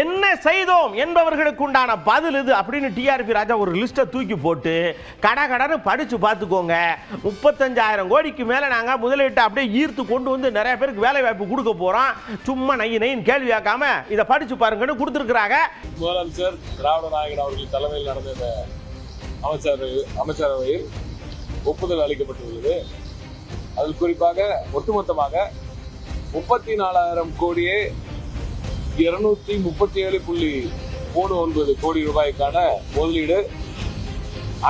என்ன செய்தோம் என்பவர்களுக்கு உண்டான பதில் இது அப்படின்னு டிஆர்பி ராஜா ஒரு லிஸ்ட்டை தூக்கி போட்டு கடை கடன்னு படித்து பார்த்துக்கோங்க. முப்பத்தஞ்சாயிரம் கோடிக்கு மேலே நாங்கள் முதலீட்டை அப்படியே ஈர்த்து கொண்டு வந்து நிறைய பேருக்கு வேலை வாய்ப்பு கொடுக்க போகிறோம் சும்மா நை நைன்னு கேள்வி கேட்காம இதை படித்து பாருங்கன்னு கொடுத்துருக்குறாங்க. முதலமைச்சர் திராவிட நாயகன் அவர்கள் தலைமையில் நடந்த இந்த அமைச்சரவை அமைச்சரவையில் ஒப்புதல் அளிக்கப்பட்டுள்ளது. அதில் குறிப்பாக ஒட்டுமொத்தமாக முப்பத்தி நாலாயிரம் கோடியே இருநூத்தி முப்பத்தி ஏழு புள்ளி மூணு ஒன்பது கோடி ரூபாய்க்கான முதலீடு.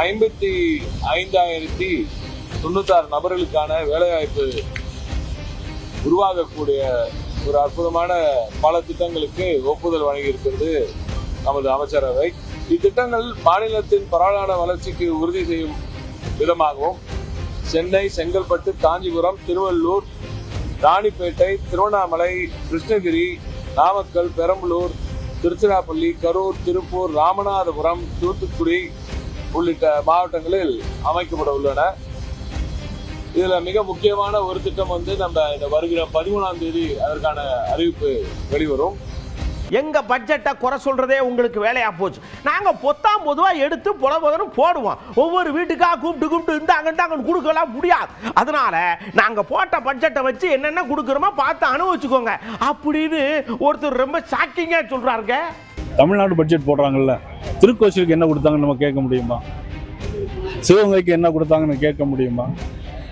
ஐம்பத்தி ஐந்தாயிரத்தி தொண்ணூத்தாறு நபர்களுக்கான வேலைவாய்ப்பு உருவாகக்கூடிய ஒரு அற்புதமான பல திட்டங்களுக்கு ஒப்புதல் வழங்கியிருக்கிறது நமது அமைச்சரவை. இத்திட்டங்கள் மாநிலத்தின் பரவலான வளர்ச்சிக்கு உறுதி செய்யும் விதமாகவும் சென்னை செங்கல்பட்டு காஞ்சிபுரம் திருவள்ளூர் ராணிப்பேட்டை திருவண்ணாமலை கிருஷ்ணகிரி நாமக்கல் பெரம்பலூர் திருச்சிராப்பள்ளி கரூர் திருப்பூர் ராமநாதபுரம் தூத்துக்குடி உள்ளிட்ட மாவட்டங்களில் அமைக்கப்பட உள்ளன. இதுல மிக முக்கியமான ஒரு திட்டம் வந்து நம்ம இந்த வருகிற பதிமூணாம் தேதி அதற்கான அறிவிப்பு வெளிவரும். எங்கள் பட்ஜெட்டை குறை சொல்கிறதே உங்களுக்கு வேலையாக போச்சு. நாங்கள் பொத்தாம் பொதுவாக எடுத்து புல புலன்னு போடுவோம். ஒவ்வொரு வீட்டுக்காக கூப்பிட்டு கூப்பிட்டு இந்தாங்க அங்கே கொடுக்கலாம் முடியாது. அதனால நாங்கள் போட்ட பட்ஜெட்டை வச்சு என்னென்ன கொடுக்குறோமோ பார்த்து அனுபவிச்சுக்கோங்க. அப்படின்னு ஒருத்தர் ரொம்ப ஷாக்கிங்காக சொல்கிறாருங்க தமிழ்நாடு பட்ஜெட் போடுறாங்கல்ல. திருக்கோசிலுக்கு என்ன கொடுத்தாங்கன்னு நம்ம கேட்க முடியுமா? சிவகங்கைக்கு என்ன கொடுத்தாங்கன்னு கேட்க முடியுமா?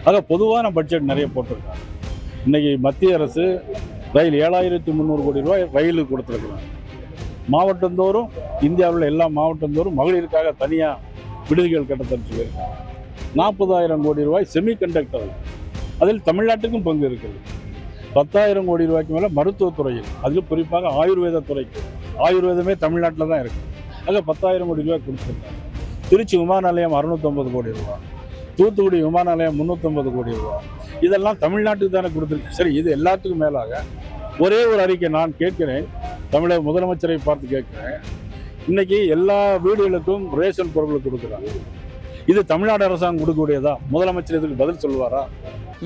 ஆக பொதுவான பட்ஜெட் நிறைய போட்டிருக்காங்க. இன்னைக்கு மத்திய அரசு ரயில் ஏழாயிரத்தி முந்நூறு கோடி ரூபாய் ரயிலுக்கு கொடுத்துருக்குறாங்க. மாவட்டந்தோறும் இந்தியாவில் எல்லா மாவட்டந்தோறும் மகளிருக்காக தனியாக விடுதிகள் கட்டத்தன்னு சொல்லியிருக்காங்க நாற்பதாயிரம் கோடி ரூபாய் செமிகண்டக்டர் அதில் தமிழ்நாட்டுக்கும் பங்கு இருக்குது. பத்தாயிரம் கோடி ரூபாய்க்கு மேலே மருத்துவத்துறையில் அதில் குறிப்பாக ஆயுர்வேத துறைக்கு. ஆயுர்வேதமே தமிழ்நாட்டில் தான் இருக்குது அதில் பத்தாயிரம் கோடி ரூபாய் கொடுத்துருக்காங்க. திருச்சி விமான நிலையம் அறுநூத்தொம்பது கோடி ரூபாய். தூத்துக்குடி விமான நிலையம் முந்நூற்றம்பது கோடி ரூபாய். இதெல்லாம் தமிழ்நாட்டுக்கு தானே கொடுத்துருக்கு. சரி இது எல்லாத்துக்கும் மேலாக ஒரே ஒரு அறிக்கை நான் கேட்கிறேன். தமிழக முதலமைச்சரை பார்த்து கேட்கிறேன். இன்னைக்கு எல்லா வீடுகளுக்கும் ரேஷன் பொருட்கள் கொடுக்குறாங்க. இது தமிழ்நாடு அரசாங்கம் கொடுக்கக்கூடியதா? முதலமைச்சர் இதுக்கு பதில் சொல்லுவாரா?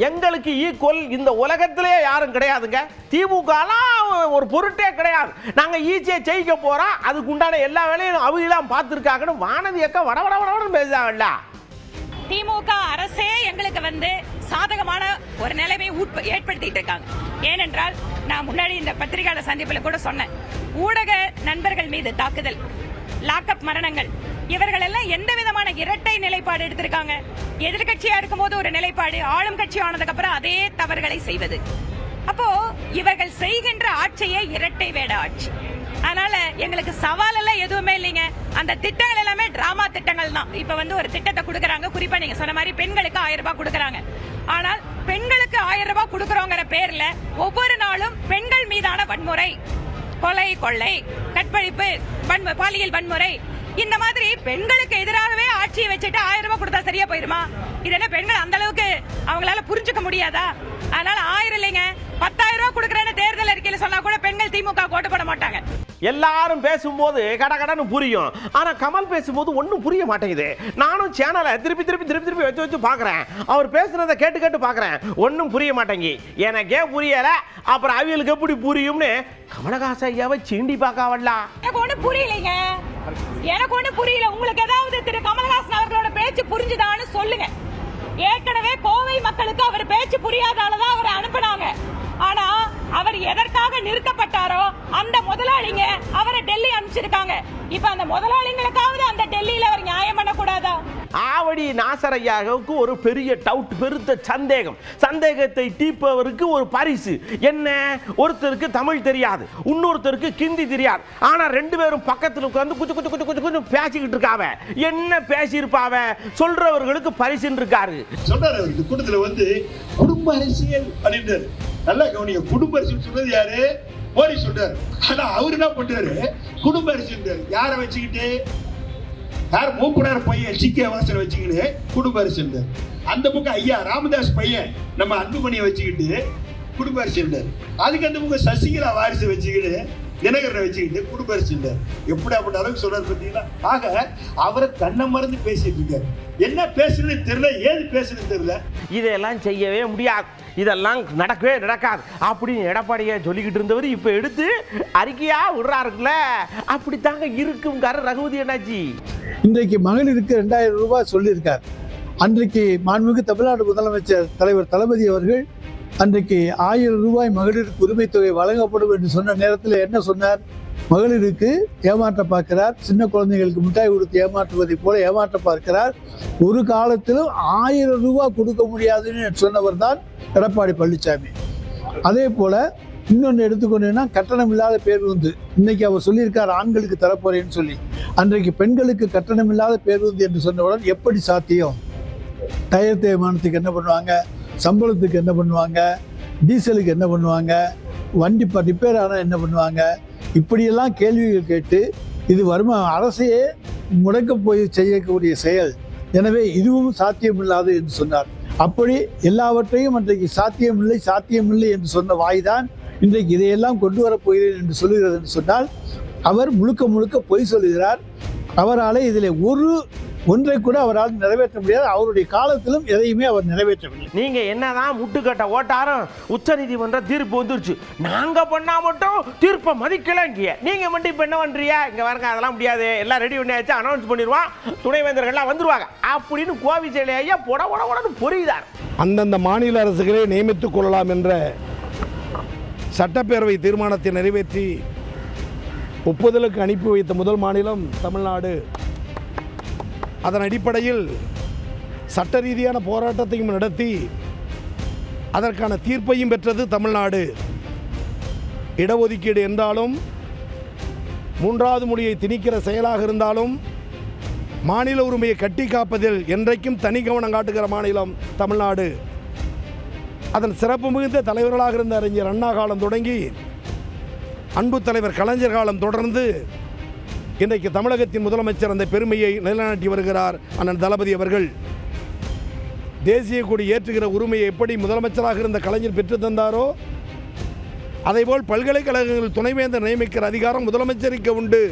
எங்களுக்கு ஈக்குவல் இந்த உலகத்திலே யாரும் கிடையாதுங்க. திமுகலாம் ஒரு பொருட்டே கிடையாது. நாங்க ஈஸியா ஜெயிக்க போறோம். அதுக்கு உண்டான எல்லா வேலையும் அவங்களாம் பார்த்துருக்காங்கன்னு வானதி அக்கா வட வட வடன்னு பேசுறாங்கல்ல. திமுக அரசே எங்களுக்கு வந்து சாதகமான ஒரு நிலைமை ஏற்படுத்திட்டு இருக்காங்க. ஏனென்றால் நான் முன்னாடி இந்த பத்திரிகையாளர் சந்திப்பில் கூட சொன்னேன். ஊடக நண்பர்கள் மீது தாக்குதல் லாக்அப் மரணங்கள் இவர்கள் எல்லாம் எந்த விதமான இரட்டை நிலைப்பாடு எடுத்திருக்காங்க? எதிர்க்கட்சியா இருக்கும்போது ஒரு நிலைப்பாடு ஆளும் கட்சி ஆனதுக்கு அப்புறம் அதே தவறுகளை செய்வது. அப்போ இவர்கள் செய்கின்ற ஆட்சியே இரட்டை வேட ஆட்சி. அதனால எங்களுக்கு சவால் எல்லாம் எதுவுமே இல்லைங்க. அந்த திட்டங்கள் எல்லாமே டிராமா திட்டங்கள் தான். இப்ப வந்து ஒரு திட்டத்தை கொடுக்கறாங்க. குறிப்பா நீங்க சொன்ன மாதிரி பெண்களுக்கு ஆயிரம் ரூபாய் கொடுக்கறாங்க. ஆனால் பெண்களுக்கு ஆயிரம் ரூபாய் கொடுக்கறோங்கிற பேர்ல ஒவ்வொரு நாளும் பெண்கள் மீதான வன்முறை. கொலை கொள்ளை கற்பழிப்பு வன்மு- பாலியல் வன்முறை. இந்த மாதிரி பெண்களுக்கு எதிராகவே ஆட்சியை வச்சுட்டு ஆயிரம் ரூபாய் கொடுத்தா சரியா போயிருமா? இது என்ன பெண்கள் அந்த அளவுக்கு அவங்களால புரிஞ்சுக்க முடியாதா? அதனால ஆயிரம் இல்லைங்க. பத்தாயிரம் ரூபாய் கொடுக்குறேன்னு தேர்தல் அறிக்கையில் சொன்னா கூட பெண்கள் திமுக ஓட்டு போட மாட்டாங்க. எல்லாரும் பேசும்போது கடகடன்னு புரியும். ஆனால் கமல் பேசும்போது ஒன்றும் புரிய மாட்டேங்குது. நானும் சேனலை திருப்பி திருப்பி திருப்பி திருப்பி வச்சு வச்சு பார்க்குறேன் அவர் பேசுனதை கேட்டு கேட்டு பார்க்குறேன் ஒன்றும் புரிய மாட்டேங்கி. எனக்கே புரியலை. அப்புறம் அவங்களுக்கு எப்படி புரியும்னு கமலஹாச ஐயாவை சீண்டி பார்க்காவல்லா எனக்கு ஒன்றும் புரியலைங்க. எனக்கு ஒன்றும் புரியல. உங்களுக்கு ஏதாவது திரு கமல்ஹாசன் அவர்களோட பேச்சு புரிஞ்சுதான்னு சொல்லுங்க. ஏற்கனவே கோவை மக்களுக்கு அவர் பேச்சு புரியாதாலதான் அவரை அனுப்பினாங்க. ஆனா அவர் எதற்காக நிறுத்தப்பட்டாரோ அந்த முதலாளிங்க அவரை டெல்லி அனுப்பிச்சிருக்காங்க. இப்ப அந்த முதலாளிங்களுக்காவது அந்த டெல்லியில அவர் நியாயம் பண்ணக்கூடாதா? ஆவடி நாசர் ஐயாவுக்கு ஒரு பெரிய டவுட் பெருத்த சந்தேகம். சந்தேகத்தை தீர்ப்பவருக்கு ஒரு பரிசு. என்ன? ஒருத்தருக்கு தமிழ் தெரியாது. இன்னொருத்தருக்கு கிந்தி தெரியாது. ஆனா ரெண்டு பேரும் பக்கத்துல உட்கார்ந்து குச்சு குச்சு குச்சு குச்சு குச்சு பேசிக்கிட்டு இருக்காவ. என்ன பேசியிருப்பாவ? சொல்றவர்களுக்கு பரிசுன்னு இருக்காரு சொல்றாரு அவர். இந்த கூட்டத்துல வந்து குடும்ப அரசியல் அப்படின்றாரு. நல்லா கவனிங்க. குடும்ப அரசியல் சொன்னது யாரு? போலீஸ் சொல்றாரு. ஆனா அவர் என்ன பண்றாரு? குடும்ப அரசியல் யாரை வச்சுக்கிட்டு? யார் மூப்பனார் பையன் சிக்கிய வாசனை வச்சுக்கிட்டு குடும்ப அரசியல் அந்த பக்கம் ஐயா ராமதாஸ் பையன் நம்ம அன்புமணியை வச்சுக்கிட்டு குடும்ப அரசியல் அதுக்கு அந்த பக்கம் சசிகலா வாரிசு வச்சுக்கிட்டு தினகரனை வச்சுக்கிட்டு குடும்ப அரசியல் எப்படி அப்படி அளவுக்கு சொல்றாரு பார்த்தீங்களா ஆக அவரை தன்னை மறந்து பேசிட்டு இருக்காரு. என்ன பேசுறதுன்னு தெரியல ஏது பேசுறதுன்னு தெரியல. இதெல்லாம் செய்யவே முடியாது. இதெல்லாம் நடக்கவே நடக்காது. அப்படின்னு எடப்பாடியை சொல்லிக்கிட்டு இருந்தவர் இப்போ எடுத்து அறிக்கையா விடுறாருக்குல்ல அப்படித்தாங்க இருக்குங்காரு ரகுபதி என்னாச்சி இன்றைக்கு மகளிருக்கு ரெண்டாயிரம் ரூபாய் சொல்லியிருக்கார். அன்றைக்கு மாண்புமிகு தமிழ்நாடு முதலமைச்சர் தலைவர் தளபதி அவர்கள் அன்றைக்கு ஆயிரம் ரூபாய் மகளிருக்கு உரிமை தொகை வழங்கப்படும் என்று சொன்ன நேரத்தில் என்ன சொன்னார்? மகளிருக்கு ஏமாற்ற பார்க்கிறார் சின்ன குழந்தைகளுக்கு மிட்டாய் கொடுத்து ஏமாற்றுவதைப் போல ஏமாற்ற பார்க்கிறார். ஒரு காலத்திலும் ஆயிரம் ரூபாய் கொடுக்க முடியாதுன்னு சொன்னவர் தான் எடப்பாடி பழனிசாமி அதே போல இன்னொன்று எடுத்துக்கொண்டீங்கன்னா கட்டணம் இல்லாத பேருந்து இன்னைக்கு அவர் சொல்லியிருக்கார் ஆண்களுக்கு தரப்போறேன்னு சொல்லி. அன்றைக்கு பெண்களுக்கு கட்டணம் இல்லாத பேருந்து என்று சொன்னவுடன் எப்படி சாத்தியம்? டயர் தேய்மானத்துக்கு என்ன பண்ணுவாங்க? சம்பளத்துக்கு என்ன பண்ணுவாங்க? டீசலுக்கு என்ன பண்ணுவாங்க? வண்டி இப்போ ரிப்பேர் ஆனால் என்ன பண்ணுவாங்க? இப்படியெல்லாம் கேள்விகள் கேட்டு இது வருமா? அரசையே முடக்க போய் செய்யக்கூடிய செயல். எனவே இதுவும் சாத்தியமில்லாது என்று சொன்னார். அப்படி எல்லாவற்றையும் அன்றைக்கு சாத்தியமில்லை சாத்தியமில்லை என்று சொன்ன வாய்தான் இன்றைக்கு இதையெல்லாம் கொண்டு வரப்போகிறேன் என்று சொல்லுகிறது என்று சொன்னால் அவர் முழுக்க முழுக்க பொய் சொல்லுகிறார். அவரால் இதில் ஒரு ஒன்றை கூட அவரால் நிறைவேற்ற முடியாது. அவருடைய காலத்திலும் எதையுமே அவர் நிறைவேற்றவில்லை. நீங்க என்னதான் முட்டுக்கட்ட ஓட்டாரும் உச்ச நீதிமன்ற தீர்ப்பு வந்துருச்சு. நாங்க பண்ணா மட்டும் தீர்ப்பை மதிக்கல இங்க நீங்க மட்டும் இப்ப என்ன பண்றீங்க? இங்க பாருங்க அதெல்லாம் முடியாது. எல்லாம் ரெடி பண்ணியாச்சு அனௌன்ஸ் பண்ணிடுவான் துணைவேந்தர்கள்லாம் வந்துருவாங்க. அப்படின்னு கோவிச்சேலை ஐயா பொட பொட பொடன்னு பொரியுதார். அந்தந்த மாநில அரசுகளே நியமித்துக் கொள்ளலாம் என்ற சட்டப்பேரவை தீர்மானத்தை நிறைவேற்றி ஒப்புதலுக்கு அனுப்பி வைத்த முதல் மாநிலம் தமிழ்நாடு. அதன் அடிப்படையில் சட்ட ரீதியான போராட்டத்தையும் நடத்தி அதற்கான தீர்ப்பையும் பெற்றது தமிழ்நாடு. இடஒதுக்கீடு என்றாலும் மூன்றாவது மொழியை திணிக்கிற செயலாக இருந்தாலும் மாநில உரிமையை கட்டி காப்பதில் என்றைக்கும் தனி கவனம் காட்டுகிற மாநிலம் தமிழ்நாடு. அதன் சிறப்பு மிகுந்த தலைவர்களாக இருந்த அறிஞர் அண்ணா காலம் தொடங்கி அன்பு தலைவர் கலைஞர் காலம் தொடர்ந்து இன்றைக்கு தமிழகத்தின் முதலமைச்சர் அந்த பெருமையை நிலைநாட்டி வருகிறார் அண்ணன் தளபதி அவர்கள். தேசிய கொடி ஏற்றுகிற உரிமையை எப்படி முதலமைச்சராக இருந்த கலைஞர் பெற்று தந்தாரோ அதேபோல் பல்கலைக்கழகங்கள் துணைவேந்தர் நியமிக்கிற அதிகாரம் முதலமைச்சருக்கு உண்டு.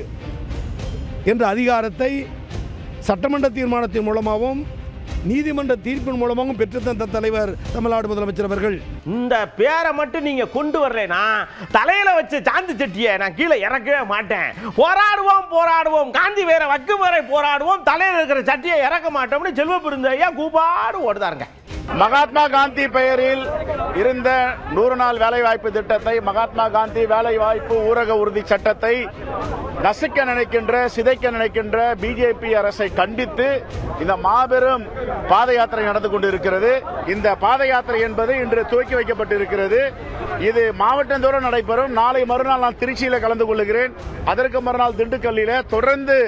என்ற அதிகாரத்தை சட்டமன்ற தீர்மானத்தின் மூலமாகவும் நீதிமன்ற தீர்ப்பின் மூலமாகவும் பெற்றுத்தந்த தலைவர் தமிழ்நாடு முதலமைச்சர் அவர்கள். இந்த பேரை மட்டும் நீங்க கொண்டு வரலைனா தலையில வச்ச சாந்தி சட்டியை நான் கீழே இறக்கவே மாட்டேன். போராடுவோம் போராடுவோம். காந்தி வேற வக்கு வரை போராடுவோம். தலையில இருக்கிற சட்டியை இறக்க மாட்டோம்னு செல்வ பெருந்தையா கூப்பாடு ஓடுதாருங்க. மகாத்மா காந்தி பெயரில் இருந்த நூறு நாள் வேலைவாய்ப்பு திட்டத்தை மகாத்மா காந்தி வேலைவாய்ப்பு ஊரக உறுதி சட்டத்தை நசுக்க நினைக்கின்ற சிதைக்க நினைக்கின்ற பிஜேபி அரசை கண்டித்து இந்த மாபெரும் பாத யாத்திரை நடந்து கொண்டிருக்கிறது. இந்த பாத யாத்திரை என்பது இன்று துவக்கி வைக்கப்பட்டிருக்கிறது. இது மாவட்டந்தோறும் நடைபெறும். நாளை மறுநாள் நான் திருச்சியில் கலந்து கொள்ளுகிறேன். அதற்கு மறுநாள் திண்டுக்கல்லில் தொடர்ந்து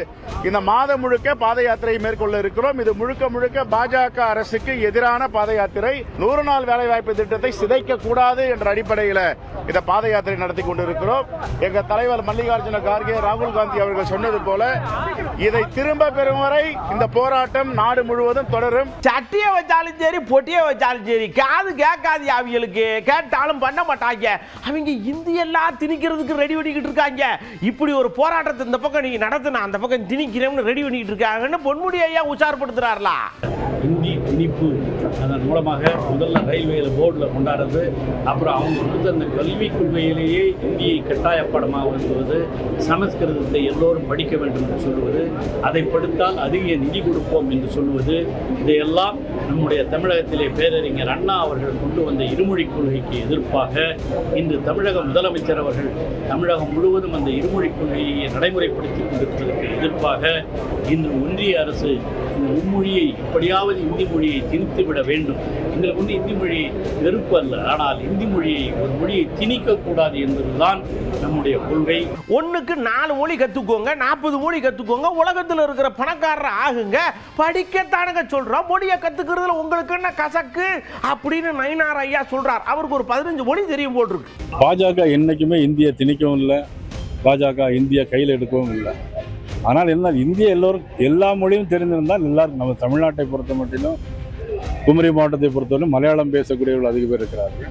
இந்த மாதம் முழுக்க பாத யாத்திரையை மேற்கொள்ள இருக்கிறோம். இது முழுக்க முழுக்க பாஜக அரசுக்கு எதிரான பாத யாத்திரை. நூறு நாள் வேலைவாய்ப்பு திட்டத்தை சிதைக்க கூடாது என்ற அடிப்படையில் இந்த பாத யாத்திரை நடத்தி கொண்டிருக்கிறோம். எங்க தலைவர் மல்லிகார்ஜுன கார்கே ராகுல் காந்தி அவர்கள் சொன்னது போல இதை திரும்ப பெறும் வரை இந்த போராட்டம் நாடு முழுவதும் தொடரும். சட்டியை வச்சாலும் சரி பொட்டியை வச்சாலும் சரி காது கேட்காது அவங்களுக்கு கேட்டாலும் பண்ண மாட்டாங்க. அவங்க இந்தி எல்லாம் திணிக்கிறதுக்கு ரெடி பண்ணிக்கிட்டு இருக்காங்க. இப்படி ஒரு போராட்டத்தை இந்த பக்கம் நீங்க நடத்தினா அந்த பக்கம் திணிக்கிறேன்னு ரெடி பண்ணிக்கிட்டு இருக்காங்கன்னு பொன்முடி ஐயா உஷார்படுத்துறாருலா? ஹிந்தி திணிப்பு அதன் மூலமாக முதல்ல ரயில்வேயில் போர்டில் கொண்டாடுறது அப்புறம் அவங்க கொடுத்த அந்த கல்விக் கொள்கையிலேயே இந்தியை கட்டாய பாடமாக வருத்துவது சமஸ்கிருதத்தை எல்லோரும் படிக்க வேண்டும் என்று சொல்லுவது அதை படித்தால் அதிக நிதி கொடுப்போம் என்று சொல்லுவது இதையெல்லாம் நம்முடைய தமிழகத்திலே பேரறிஞர் அண்ணா அவர்கள் கொண்டு வந்த இருமொழிக் கொள்கைக்கு எதிர்ப்பாக இன்று தமிழக முதலமைச்சர் அவர்கள் தமிழகம் முழுவதும் அந்த இருமொழிக் கொள்கையை நடைமுறைப்படுத்தி கொண்டிருப்பதற்கு எதிர்ப்பாக இன்று ஒன்றிய அரசு இந்த மும்மொழியை எப்படியாவது இந்தி மொழியை திணித்து விட வேண்டும். எங்களுக்கு வந்து இந்தி மொழி வெறுப்பு அல்ல. ஆனால் இந்தி மொழியை ஒரு மொழியை திணிக்கக்கூடாது என்பதுதான் நம்முடைய கொள்கை. ஒண்ணுக்கு நாலு மொழி கத்துக்கோங்க நாற்பது மொழி கத்துக்கோங்க உலகத்துல இருக்கிற பணக்காரர் ஆகுங்க படிக்கத்தானுங்க சொல்றோம் மொழியை கத்துக்கிறதுல உங்களுக்கு என்ன கசக்கு அப்படின்னு நயினார் ஐயா சொல்றார். அவருக்கு ஒரு பதினஞ்சு மொழி தெரியும் போட்டிருக்கு பாஜக என்றைக்குமே இந்தியை திணிக்கவும் இல்லை பாஜக இந்தியை கையில் எடுக்கவும் இல்லை. ஆனால் என்ன இந்திய எல்லோரும் எல்லா மொழியும் தெரிந்திருந்தால் எல்லாருக்கும் நம்ம தமிழ்நாட்டை பொறுத்த மட்டிலும் குமரி மாவட்டத்தை பொறுத்தவரை மலையாளம் பேசக்கூடியவர்கள் அதிக பேர் இருக்கிறார்கள்.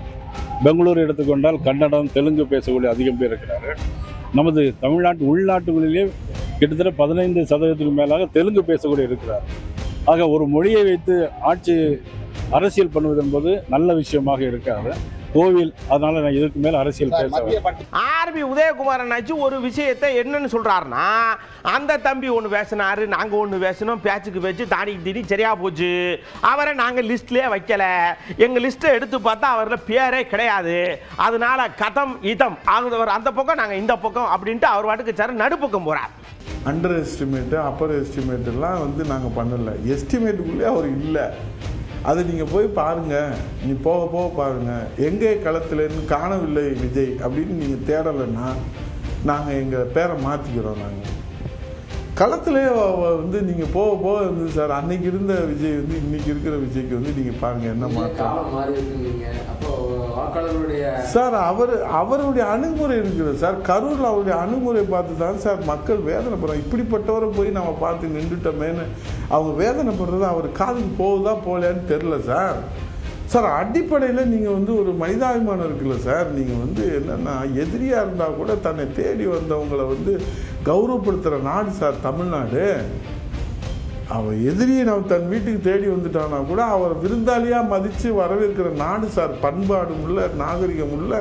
பெங்களூர் எடுத்துக்கொண்டால் கன்னடம் தெலுங்கு பேசக்கூடிய அதிகம் பேர் இருக்கிறார்கள். நமது தமிழ்நாட்டு உள்நாட்டுகளிலே கிட்டத்தட்ட பதினைந்து சதவீதத்துக்கு மேலாக தெலுங்கு பேசக்கூடிய இருக்கிறார் ஆக ஒரு மொழியை வைத்து ஆட்சி அரசியல் பண்ணுவது என்பது நல்ல விஷயமாக இருக்காது. கோவில் அதனால நான் இதுக்கு மேல அரசியல் பேச. ஆர்பி உதயகுமாரன் ஆச்சு ஒரு விஷயத்தை என்னன்னு சொல்றாருன்னா அந்த தம்பி ஒன்று பேசினாரு நாங்கள் ஒன்று பேசினோம் பேச்சுக்கு பேச்சு தாடிக்கு தீனி சரியா போச்சு. அவரை நாங்கள் லிஸ்ட்லேயே வைக்கல. எங்கள் லிஸ்ட்டை எடுத்து பார்த்தா அவரில் பேரே கிடையாது. அதனால கதம் இதம் அவர் அந்த பக்கம் நாங்கள் இந்த பக்கம் அப்படின்ட்டு அவர் வாட்டுக்கு சார் நடுப்பக்கம் போறார். அண்டர் எஸ்டிமேட்டு அப்பர் எஸ்டிமேட்டெல்லாம் வந்து நாங்கள் பண்ணலை. எஸ்டிமேட்டுக்குள்ளே அவர் இல்லை. அதை நீங்கள் போய் பாருங்கள் நீ போக போக பாருங்கள் எங்கே களத்துலன்னு காணவில்லை விஜய் அப்படின்னு நீங்கள் தேடலைன்னா நாங்கள் எங்கள் பேரை மாற்றிக்கிறோம் நாங்கள் களத்திலே வந்து நீங்கள் போக போக வந்து சார் அன்னைக்கு இருந்த விஜய் வந்து இன்னைக்கு இருக்கிற விஜய்க்கு வந்து நீங்கள் பாருங்கள் என்ன மாற்றம். சார் அவர் அவருடைய அணுகுமுறை இருக்குது சார் கரூரில் அவருடைய அணுகுமுறை பார்த்து தான் சார் மக்கள் வேதனைப்படுறாங்க. இப்படிப்பட்டவரை போய் நம்ம பார்த்து நின்றுட்டோமேன்னு அவங்க வேதனைப்படுறது அவர் காதுக்கு போகுதா போகலையான்னு தெரில சார். சார் அடிப்படையில் நீங்கள் வந்து ஒரு மனிதாபிமானம் இருக்குல்ல சார். நீங்கள் வந்து என்னென்னா எதிரியாக இருந்தால் கூட தன்னை தேடி வந்தவங்களை வந்து கௌரவப்படுத்துகிற நாடு சார் தமிழ்நாடு. அவன் எதிரியை நம்ம தன் வீட்டுக்கு தேடி வந்துட்டானா கூட அவரை விருந்தாளியாக மதித்து வரவேற்கிற நாடு சார் பண்பாடு உள்ள நாகரிகம் உள்ள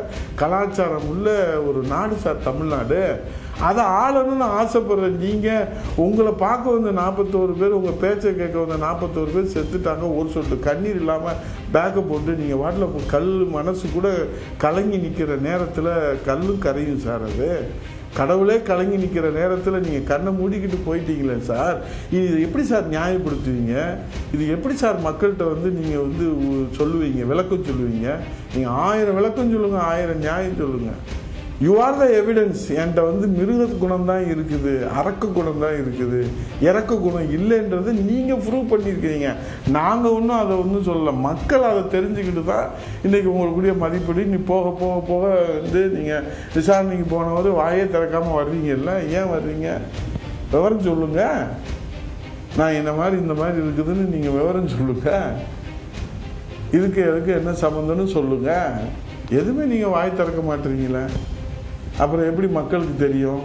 கலாச்சாரம் உள்ள ஒரு நாடு சார் தமிழ்நாடு. அதை ஆளணும்னு ஆசைப்படுற நீங்கள் உங்களை பார்க்க வந்த நாற்பத்தோரு பேர் உங்கள் பேச்சை கேட்க வந்த நாற்பத்தோரு பேர் செத்துட்டாங்க. ஒரு சொட்டு கண்ணீர் இல்லாமல் பேக்கை போட்டு நீங்கள் வாட்டில் கல் மனசு கூட கலங்கி நிற்கிற நேரத்தில் கல்லும் கரையும் சார் அது. கடவுளே கலங்கி நிற்கிற நேரத்தில் நீங்கள் கண்ணை மூடிக்கிட்டு போயிட்டீங்களே சார். இது எப்படி சார் நியாயப்படுத்துவீங்க? இது எப்படி சார் மக்கள்கிட்ட வந்து நீங்கள் வந்து சொல்லுவீங்க விளக்கம் சொல்லுவீங்க? நீங்கள் ஆயிரம் விளக்கம் சொல்லுங்கள் ஆயிரம் நியாயம் சொல்லுங்கள் யூ ஆர் த எவிடன்ஸ் என்கிட்ட வந்து மிருக குணம் தான் இருக்குது. அறக்கு குணம் தான் இருக்குது. இறக்க குணம் இல்லைன்றது நீங்கள் ப்ரூவ் பண்ணியிருக்கிறீங்க. நாங்கள் ஒன்றும் அதை ஒன்றும் சொல்லலை. மக்கள் அதை தெரிஞ்சுக்கிட்டு தான் இன்றைக்கி உங்களுக்குரிய மதிப்படி. நீ போக போக போக வந்து நீங்கள் விசாரணைக்கு போனவர் வாயே திறக்காமல் வர்றீங்கல்ல? ஏன் வர்றீங்க? விவரம் சொல்லுங்கள் நான் இந்த மாதிரி இந்த மாதிரி இருக்குதுன்னு நீங்கள் விவரம் சொல்லுங்கள் இதுக்கு எதுக்கு என்ன சம்மந்தம்னு சொல்லுங்கள் எதுவுமே நீங்கள் வாய் திறக்க மாட்டீங்களே. அப்புறம் எப்படி மக்களுக்கு தெரியும்?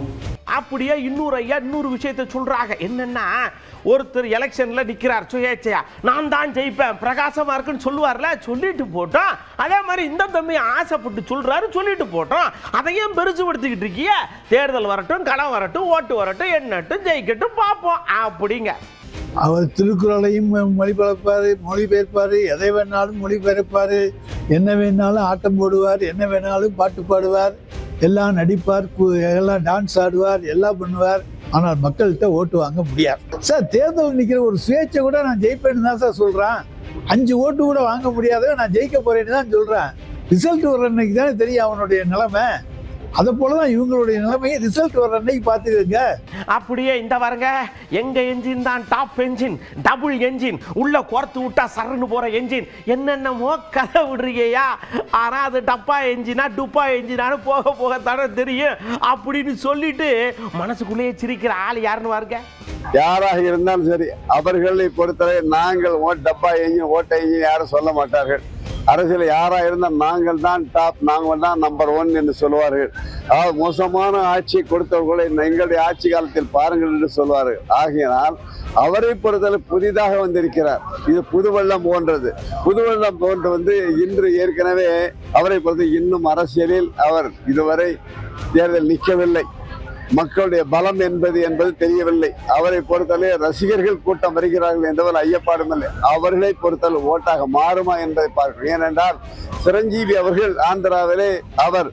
அப்படியே இன்னொரு ஐயா இன்னொரு விஷயத்தை சொல்றாங்க. என்னன்னா ஒருத்தர் எலெக்ஷன்ல நிக்கிறார் சுயேட்சையா. நான் தான் ஜெயிப்பேன் பிரகாசமா இருக்குன்னு சொல்லுவார்ல சொல்லிட்டு போட்டோம். அதே மாதிரி இந்த தம்பி ஆசைப்பட்டு சொல்றாரு சொல்லிட்டு போட்டோம். அதையும் பெருசுபடுத்திக்கிட்டு இருக்கிய. தேர்தல் வரட்டும் களம் வரட்டும் ஓட்டு வரட்டும் எண்ணட்டும் ஜெயிக்கட்டும் பார்ப்போம். அப்படிங்க. அவர் திருக்குறளையும் மொழிபெயர்ப்பார் மொழிபெயர்ப்பார். எதை வேணாலும் மொழிபெயர்ப்பார். என்ன வேணாலும் ஆட்டம் போடுவார் என்ன வேணாலும் பாட்டு பாடுவார். எல்லாம் நடிப்பார் எல்லாம் டான்ஸ் ஆடுவார் எல்லாம் பண்ணுவார். ஆனால் மக்கள்கிட்ட ஓட்டு வாங்க முடியாது. சார் தேர்தல் நிற்கிற ஒரு சுயேட்சை கூட நான் ஜெயிப்பேன்னு தான் சார் சொல்கிறேன் அஞ்சு ஓட்டு கூட வாங்க முடியாத நான் ஜெயிக்க போறேன்னு தான் சொல்கிறேன் ரிசல்ட் வர்ற அன்னைக்கு தானே தெரியும் அவனுடைய நிலைமை. அதை போல தான் இவங்களுடைய நிலைமையை ரிசல்ட் வர்ற அன்னைக்கு பார்த்துக்கங்க. அப்படியே இந்த பாருங்க எங்க என்ஜின் தான் டாப் என்ஜின் டபுள் என்ஜின் உள்ள கோர்த்து விட்டா சரன்னு போற என்ஜின் என்னென்னமோ கதை விடுறீங்கயா ஆனா அது டப்பா என்ஜினா டுப்பா என்ஜினான்னு போக போகத்தானே தெரியும். அப்படின்னு சொல்லிட்டு மனசுக்குள்ளேயே சிரிக்கிற ஆள் யாருன்னு பாருங்க. யாராக இருந்தாலும் சரி அவர்களை பொறுத்தவரை நாங்கள் ஓ டப்பா எஞ்சின் ஓட்ட எஞ்சின் யாரும் சொல்ல மாட்டார்கள். அரசியல் யாராக இருந்தால் நாங்கள் தான் டாப் நாங்கள் தான் நம்பர் ஒன் என்று சொல்வார்கள் அதாவது மோசமான ஆட்சி கொடுத்தவர்களை எங்களுடைய ஆட்சி காலத்தில் பாருங்கள் என்று சொல்வார்கள் ஆகையினால் அவரை பொறுத்தவரை புதிதாக வந்திருக்கிறார். இது புதுவெள்ளம் போன்றது. புதுவெள்ளம் போன்று வந்து இன்று ஏற்கனவே அவரை பொறுத்து இன்னும் அரசியலில் அவர் இதுவரை தேர்தல் நிற்கவில்லை. மக்களுடைய பலம் என்பது என்பது தெரியவில்லை. அவரை பொறுத்தவரை ரசிகர்கள் கூட்டம் வருகிறார்கள் என்பதில் ஐயப்பாடும் இல்லை. அவர்களை பொறுத்தவரை ஓட்டாக மாறுமா என்பதை பார்க்கிறோம். ஏனென்றால் சிரஞ்சீவி அவர்கள் ஆந்திராவிலே அவர்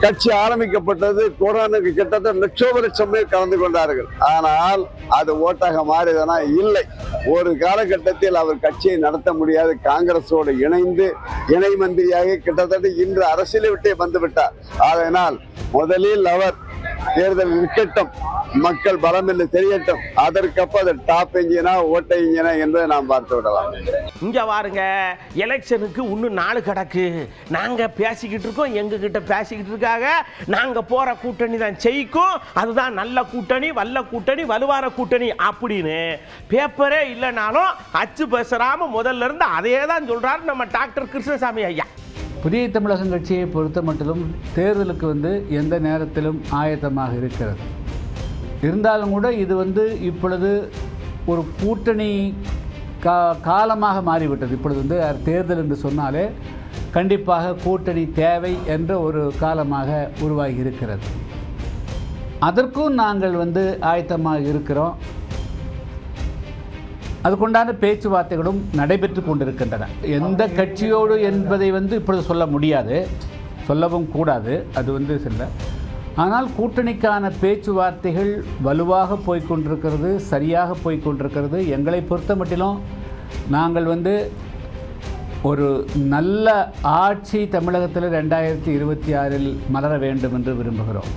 கட்சி ஆரம்பிக்கப்பட்டது கொரோனாக்கு கிட்டத்தட்ட லட்சோப லட்சம் பேர் கலந்து கொண்டார்கள். ஆனால் அது ஓட்டாக மாறியதனா? இல்லை. ஒரு காலகட்டத்தில் அவர் கட்சியை நடத்த முடியாது. காங்கிரஸோடு இணைந்து இணை மந்திரியாக கிட்டத்தட்ட இன்று அரசியலை விட்டே வந்துவிட்டார் அதனால் முதலில் அவர் தேர்தல் நிற்கட்டும் மக்கள் பலம் என்று தெரியட்டும். அதற்கப்ப அது டாப் இன்ஜினா ஓட்ட இன்ஜினா என்பதை நாம் பார்த்து விடலாம். இங்க பாருங்க எலெக்ஷனுக்கு இன்னும் நாலு கிடக்கு. நாங்க பேசிக்கிட்டு இருக்கோம் எங்க கிட்ட பேசிக்கிட்டு இருக்காங்க. நாங்க போற கூட்டணி தான் ஜெயிக்கும். அதுதான் நல்ல கூட்டணி வல்ல கூட்டணி வலுவார கூட்டணி அப்படின்னு பேப்பரே இல்லைனாலும் அச்சு பேசுறாம முதல்ல இருந்து அதே தான் சொல்றாரு நம்ம டாக்டர் கிருஷ்ணசாமி ஐயா. புதிய தமிழகம் கட்சியை பொறுத்த மட்டிலும் தேர்தலுக்கு வந்து எந்த நேரத்திலும் ஆயத்தமாக இருக்கிறது. இருந்தாலும் கூட இது வந்து இப்பொழுது ஒரு கூட்டணி கா காலமாக மாறிவிட்டது. இப்பொழுது வந்து தேர்தல் என்று சொன்னாலே கண்டிப்பாக கூட்டணி தேவை என்ற ஒரு காலமாக உருவாகி இருக்கிறது. அதற்கும் நாங்கள் வந்து ஆயத்தமாக இருக்கிறோம். அதுக்குண்டான பேச்சுவார்த்தைகளும் நடைபெற்று கொண்டிருக்கின்றன. எந்த கட்சியோடு என்பதை வந்து இப்பொழுது சொல்ல முடியாது. சொல்லவும் கூடாது. அது வந்து சில ஆனால் கூட்டணிக்கான பேச்சுவார்த்தைகள் வலுவாக போய்க்கொண்டிருக்கிறது சரியாக போய்க்கொண்டிருக்கிறது எங்களை பொறுத்த மட்டிலும் நாங்கள் வந்து ஒரு நல்ல ஆட்சி தமிழகத்தில் ரெண்டாயிரத்தி இருபத்தி ஆறில் மலர வேண்டும் என்று விரும்புகிறோம்.